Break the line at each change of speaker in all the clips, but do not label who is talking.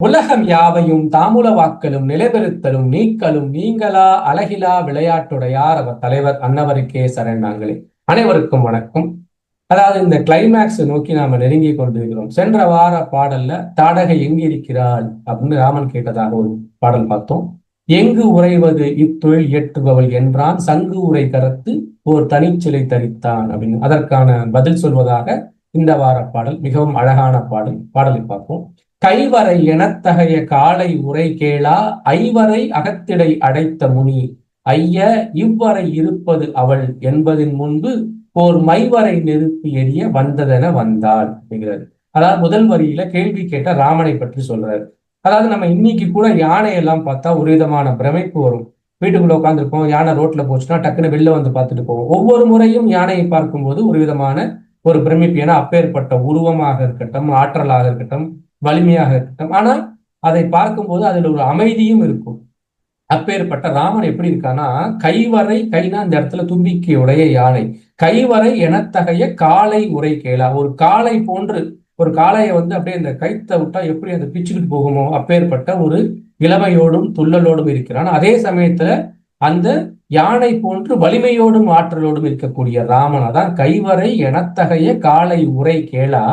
உலகம் யாவையும் தாமுல வாக்கலும் நிலைபெறுத்தலும் நீக்கலும் நீங்களா அழகிலா விளையாட்டுடையார் அவர் தலைவர் அன்னவருக்கே சரணாங்களே அனைவருக்கும் வணக்கம். அதாவது இந்த கிளைமேக்ஸ் நோக்கி நாம நெருங்கி கொண்டிருக்கிறோம். சென்ற வார பாடல்ல தாடகை எங்கு இருக்கிறாள் அப்படின்னு ராமன் கேட்டதாக ஒரு பாடல் பார்த்தோம். எங்கு உறைவது இத்தொழில் இயற்றுபவள் என்றான். சங்கு உரை கரத்து ஓர் தனிச்சிலை தரித்தான் அப்படின்னு. அதற்கான பதில் சொல்வதாக இந்த வார பாடல் மிகவும் அழகான பாடல் பாடலை பார்ப்போம். கைவரை எனத்தகைய காலை உரை கேளா ஐவரை அகத்திடை அடைத்த முனி. ஐய இவ்வரை இருப்பது அவள் என்பதின் முன்பு ஓர் மைவரை நெருப்பு எரிய வந்ததென வந்தாள் அப்படிங்கிறது அதாவது முதல் வரியில கேள்வி கேட்ட ராமனை பற்றி சொல்றாரு. அதாவது நம்ம இன்னைக்கு கூட யானை எல்லாம் பார்த்தா ஒரு விதமான பிரமிப்பு வரும். வீட்டுக்குள்ள உட்காந்துருப்போம் யானை ரோட்ல போச்சுன்னா டக்குன்னு வெளில வந்து பார்த்துட்டு போவோம். ஒவ்வொரு முறையும் யானையை பார்க்கும்போது ஒரு விதமான ஒரு பிரமிப்பு. ஏன்னா அப்பேற்பட்ட உருவமாக இருக்கட்டும் ஆற்றலாக இருக்கட்டும் வலிமையாக இருக்கட்டும். ஆனால் அதை பார்க்கும்போது அதில் ஒரு அமைதியும் இருக்கும். அப்பேற்பட்ட ராமன் எப்படி இருக்கான்னா கைவரை கைனா இந்த இடத்துல தும்பிக்கையுடைய யானை. கைவரை எனத்தகைய காலை உரை கேளா. ஒரு காளை போன்று ஒரு காளையை வந்து அப்படியே இந்த கைத்த விட்டா எப்படி அந்த பிச்சுக்கிட்டு போகுமோ அப்பேற்பட்ட ஒரு இளமையோடும் துள்ளலோடும் இருக்கிறான். அதே சமயத்துல அந்த யானை போன்று வலிமையோடும் ஆற்றலோடும் இருக்கக்கூடிய ராமனை தான் கைவரை எனத்தகைய காலை உரை கேளா.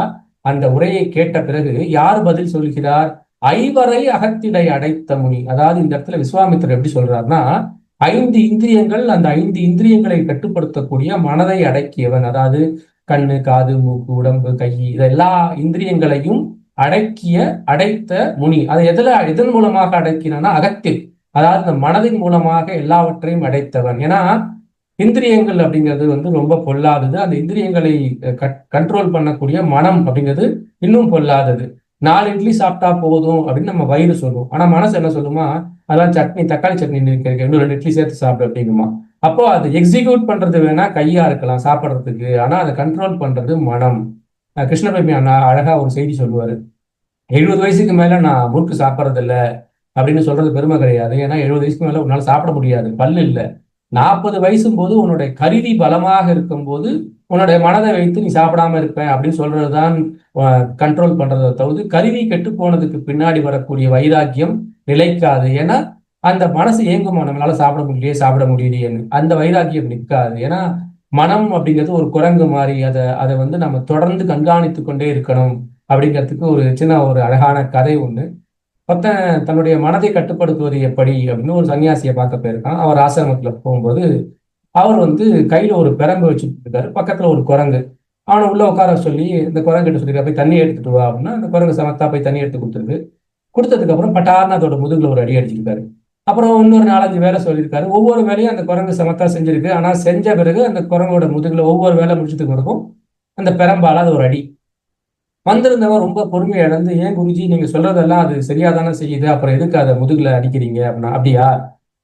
அந்த உரையை கேட்ட பிறகு யார் பதில் சொல்கிறார்? ஐவரை அகத்திடை அடைத்த முனி. அதாவது இந்த இடத்துல விஸ்வாமித்திரர் எப்படி சொல்றாருன்னா ஐந்து இந்திரியங்கள் அந்த ஐந்து இந்திரியங்களை கட்டுப்படுத்தக்கூடிய மனதை அடக்கியவன். அதாவது கண்ணு காது மூக்கு உடம்பு கை இதெல்லா இந்திரியங்களையும் அடக்கிய அடைத்த முனி. அதை எதுல எதன் மூலமாக அடக்கினா அகத்தில். அதாவது இந்த மனதின் மூலமாக எல்லாவற்றையும் அடைத்தவன். ஏன்னா இந்திரியங்கள் அப்படிங்கிறது வந்து ரொம்ப பொல்லாதது. அந்த இந்திரியங்களை கண்ட்ரோல் பண்ணக்கூடிய மனம் அப்படிங்கிறது இன்னும் பொல்லாதது. நாலு இட்லி சாப்பிட்டா போதும் அப்படின்னு நம்ம வயிறு சொல்லுவோம் ஆனா மனசு என்ன சொல்லுமா? அதான் சட்னி தக்காளி சட்னி இருக்கு இன்னும் ரெண்டு இட்லி சேர்த்து சாப்பிடு அப்படிங்குமா அப்போ அது எக்ஸிக்யூட் பண்றது வேணா கையா இருக்கலாம் சாப்பிட்றதுக்கு. ஆனா அதை கண்ட்ரோல் பண்றது மனம். கிருஷ்ணபிரமி அண்ணா அழகா ஒரு செய்தி சொல்லுவாரு. எழுபது வயசுக்கு மேல நான் முறுக்கு சாப்பிட்றது இல்லை அப்படின்னு சொல்றது பெருமை கிடையாது. ஏன்னா எழுபது வயசுக்கு மேல உன்னால சாப்பிட முடியாது. பல்லு இல்லை. நாற்பது வயசும் போது உன்னுடைய கருதி பலமாக இருக்கும்போது உன்னுடைய மனதை வைத்து நீ சாப்பிடாம இருப்பேன் அப்படின்னு சொல்றதுதான் கண்ட்ரோல் பண்றதை தவிர்த்து கருவி கெட்டு போனதுக்கு பின்னாடி வரக்கூடிய வைராக்கியம் நிலைக்காது. ஏன்னா அந்த மனசு ஏங்குமா நம்மளால சாப்பிட முடியலையே சாப்பிட முடியலையேன்னு. அந்த வைராக்கியம் நிற்காது. ஏன்னா மனம் அப்படிங்கிறது ஒரு குரங்கு மாதிரி. அதை அதை வந்து நம்ம தொடர்ந்து கண்காணித்து கொண்டே இருக்கணும் அப்படிங்கிறதுக்கு ஒரு சின்ன ஒரு அழகான கதை ஒன்று ஒருத்தன் தன்னுடைய மனதை கட்டுப்படுத்துவது எப்படி அப்படின்னு ஒரு சன்னியாசியை பார்க்க போயிருக்கான். அவர் ஆசிரமத்துல போகும்போது அவர் வந்து கையில ஒரு பெரம்பு வச்சுட்டு இருக்காரு பக்கத்துல ஒரு குரங்கு. அவனை உள்ள உட்கார சொல்லி இந்த குரங்கு கிட்ட போய் தண்ணி எடுத்துட்டு வா அப்படின்னா அந்த குரங்கு சமத்தா போய் தண்ணி எடுத்து கொடுத்துருக்கு. கொடுத்ததுக்கு அப்புறம் பட்டார்னு அதோட முதுகுல ஒரு அடி அடிச்சிருக்காரு. அப்புறம் இன்னொரு நாலஞ்சு வேலை சொல்லியிருக்காரு. ஒவ்வொரு வேலையும் அந்த குரங்கு சமத்தா செஞ்சிருக்கு. ஆனா செஞ்ச பிறகு அந்த குரங்கோட முதுகுல ஒவ்வொரு வேலை முடிச்சதுக்கு பிறகும் அந்த பெரம்பால அது ஒரு அடி. வந்திருந்தவன் ரொம்ப பொறுமையை இழந்து ஏன் குருஜி நீங்க சொல்றதெல்லாம் அது சரியா தானே செய்யுது? அப்புறம் எதுக்கு அதை முதுகுல அடிக்கிறீங்க? அப்படின்னா அப்படியா?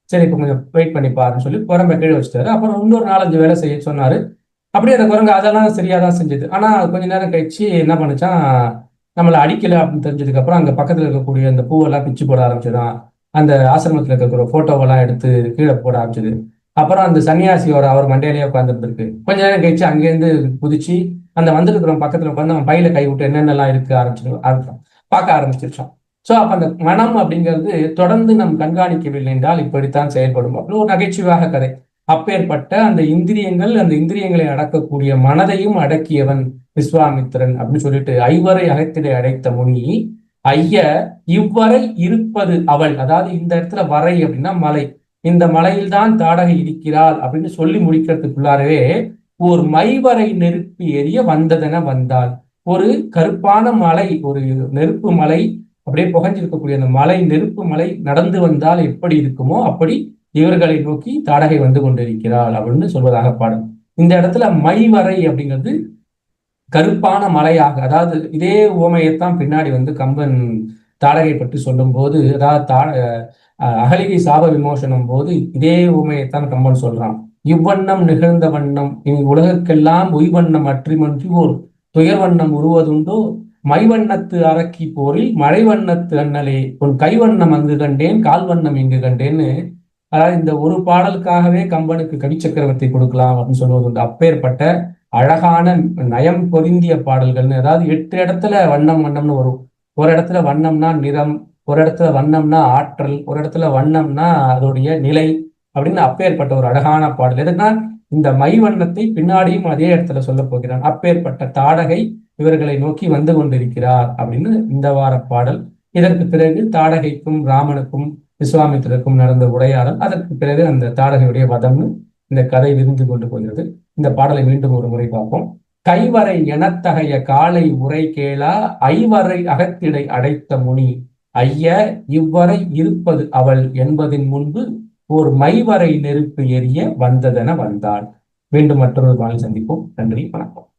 சரி இப்போ கொஞ்சம் வெயிட் பண்ணி பாருன்னு சொல்லி குரம்பை கீழே வச்சுட்டாரு. அப்புறம் இன்னொரு நாலஞ்சு வேலை செய்ய சொன்னாரு. அப்படியே அந்த குரங்கு அதெல்லாம் சரியா தான் செஞ்சது. ஆனா கொஞ்ச நேரம் கழிச்சு என்ன பண்ணுச்சான் நம்மளை அடிக்கல அப்படின்னு தெரிஞ்சதுக்கு அப்புறம் அங்க பக்கத்துல இருக்கக்கூடிய அந்த பூவெல்லாம் பிச்சு போட ஆரம்பிச்சுதான். அந்த ஆசிரமத்துல இருக்கிற போட்டோவெல்லாம் எடுத்து கீழே போட ஆரம்பிச்சது. அப்புறம் அந்த சன்னியாசியோட அவர் மண்டையிலேயே உட்காந்துருந்துருக்கு கொஞ்ச நேரம் கழிச்சு அங்கேருந்து குதிச்சு அந்த வந்துருக்கிற பக்கத்துல உட்காந்து அவன் பையில கை விட்டு என்னென்னலாம் இருக்கு ஆரம்பிச்சு ஆரம்பிச்சான் பார்க்க ஆரம்பிச்சிருச்சான் ஸோ அப்ப அந்த மனம் அப்படிங்கிறது தொடர்ந்து நம் கண்காணிக்கவில்லை என்றால் இப்படித்தான் செயல்படும். அப்படின்னு ஒரு நகைச்சுவாக கதை. அப்பேற்பட்ட அந்த இந்திரியங்கள் அந்த இந்திரியங்களை அடக்கக்கூடிய மனதையும் அடக்கியவன் விஸ்வாமித்திரன் அப்படின்னு சொல்லிட்டு ஐவரை அகத்திலே அடைத்த முனி ஐய இவ்வரை இருப்பது அவள். அதாவது இந்த இடத்துல வரை அப்படின்னா மலை. இந்த மலையில்தான் தாடகை இருக்கிறாள் அப்படின்னு சொல்லி முடிக்கிறதுக்குள்ளாரவே ஒரு மைவரை நெருப்பு எரிய வந்ததென வந்தாள். ஒரு கருப்பான மலை ஒரு நெருப்பு மலை அப்படியே புகஞ்சிருக்கக்கூடிய அந்த மலை நெருப்பு மலை நடந்து வந்தால் எப்படி இருக்குமோ அப்படி இவர்களை நோக்கி தாடகை வந்து கொண்டிருக்கிறாள் அப்படின்னு சொல்வதாக பாடும் இந்த இடத்துல மைவரை அப்படிங்கிறது கருப்பான மலையாக அதாவது இதே ஓமையைத்தான் பின்னாடி வந்து கம்பன் தாடகை பற்றி சொல்லும் போது அதாவது தா அகலிகை சாப விமோசனம் போது இதே உமையைத்தான் கம்பன் சொல்றான். இவ்வண்ணம் நிகழ்ந்த வண்ணம் இனி உலகக்கெல்லாம் உய்வண்ணம் அற்றிமன்றி ஓர் துயர் வண்ணம் உருவதுண்டோ மைவண்ணத்து அரக்கி போரில் மழை வண்ணத்து அண்ணலே உன் கைவண்ணம் அங்கு கண்டேன் கால் வண்ணம் இங்கு கண்டேன்னு அதாவது இந்த ஒரு பாடலுக்காகவே கம்பனுக்கு கவி சக்கரவர்த்தி கொடுக்கலாம் அப்படின்னு சொல்வது உண்டு அப்பேற்பட்ட அழகான நயம் பொருந்திய பாடல்கள்னு அதாவது எட்டு இடத்துல வண்ணம் வண்ணம்னு வரும். ஒரு இடத்துல வண்ணம்னா நிறம் ஒரு இடத்துல வண்ணம்னா ஆற்றல் ஒரு இடத்துல வண்ணம்னா அதோடைய நிலை அப்படின்னு அப்பேற்பட்ட ஒரு அழகான பாடல். எதுனா இந்த மை வண்ணத்தை பின்னாடியும் அதே இடத்துல சொல்ல போகிறான். அப்பேற்பட்ட தாடகை இவர்களை நோக்கி வந்து கொண்டிருக்கிறார் அப்படின்னு இந்த வார பாடல். இதற்கு பிறகு தாடகைக்கும் ராமனுக்கும் விஸ்வாமித்திரருக்கும் நடந்த உரையாடல். அதற்கு பிறகு அந்த தாடகையுடைய வதம்னு இந்த கதை விருந்து கொண்டு போகிறது. இந்த பாடலை மீண்டும் ஒரு முறை பார்ப்போம். கைவரை எனத்தகைய காலை உரை கேளா ஐவரை அகத்திடை அடைத்த முனி. ஐய இவ்வரை இருப்பது அவள் என்பதின் முன்பு ஓர் மைவரை நெருப்பு எரிய வந்ததென வந்தாள். மீண்டும் மற்றொரு நாளில் சந்திப்போம். நன்றி வணக்கம்.